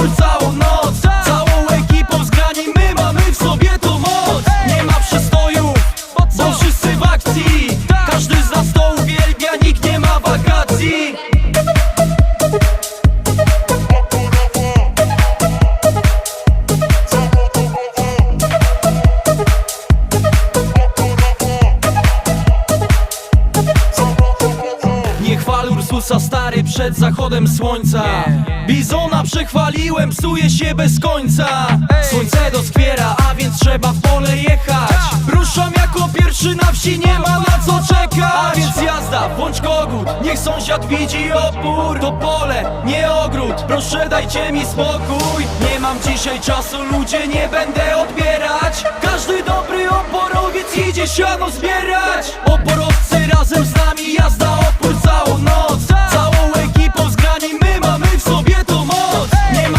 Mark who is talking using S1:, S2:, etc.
S1: futsal o nó. Ursusa stary przed zachodem słońca. Bizona przechwaliłem, psuje się bez końca. Słońce doskwiera, a więc trzeba w pole jechać. Ruszam jako pierwszy na wsi, nie ma na co czekać. A więc jazda, bądź kogut, niech sąsiad widzi opór. To pole, nie ogród, proszę dajcie mi spokój. Nie mam dzisiaj czasu, ludzie, nie będę odbierać. Każdy dobry oporowiec idzie siano zbierać